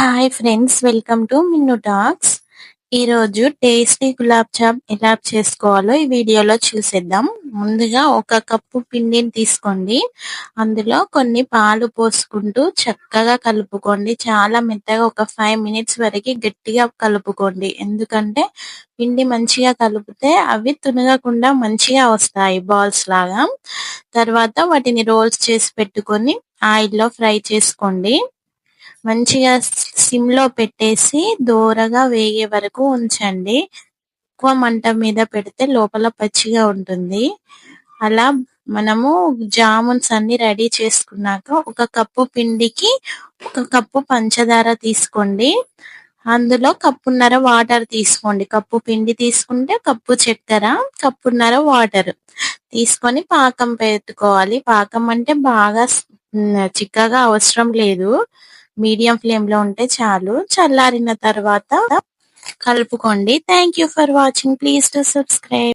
Hi friends welcome to Minnu talks ఈరోజు tasty gulab jam ఎలా చేసుకోవాలో ఈ వీడియోలో చూసేద్దాం. ముందుగా ఒక కప్పు పిండిని తీసుకోండి. అందులో కొన్ని పాలు పోసుకుంటూ చక్కగా కలుపుకోండి. చాలా మెత్తగా ఒక ఫైవ్ మినిట్స్ వరకు గట్టిగా కలుపుకోండి. ఎందుకంటే పిండి మంచిగా కలిపితే అవి తునగకుండా మంచిగా వస్తాయి బాల్స్ లాగా. తర్వాత వాటిని రోల్స్ చేసి పెట్టుకొని ఆయిల్లో ఫ్రై చేసుకోండి. మంచిగా సిమ్లో పెట్టేసి దోరగా వేగే వరకు ఉంచండి. ఎక్కువ మంట మీద పెడితే లోపల పచ్చిగా ఉంటుంది. అలా మనము జామున్స్ అన్ని రెడీ చేసుకున్నాక ఒక కప్పు పిండికి ఒక కప్పు పంచదార తీసుకోండి. అందులో కప్పున్నర వాటర్ తీసుకోండి. కప్పు పిండి తీసుకుంటే కప్పు చక్కెర కప్పున్నర వాటర్ తీసుకొని పాకం పెట్టుకోవాలి. పాకం అంటే బాగా చిక్కగా అవసరం లేదు. మీడియం ఫ్లేమ్లో ఉంటే చాలు. చల్లారిన తర్వాత కలుపుకోండి. Thank for watching please to subscribe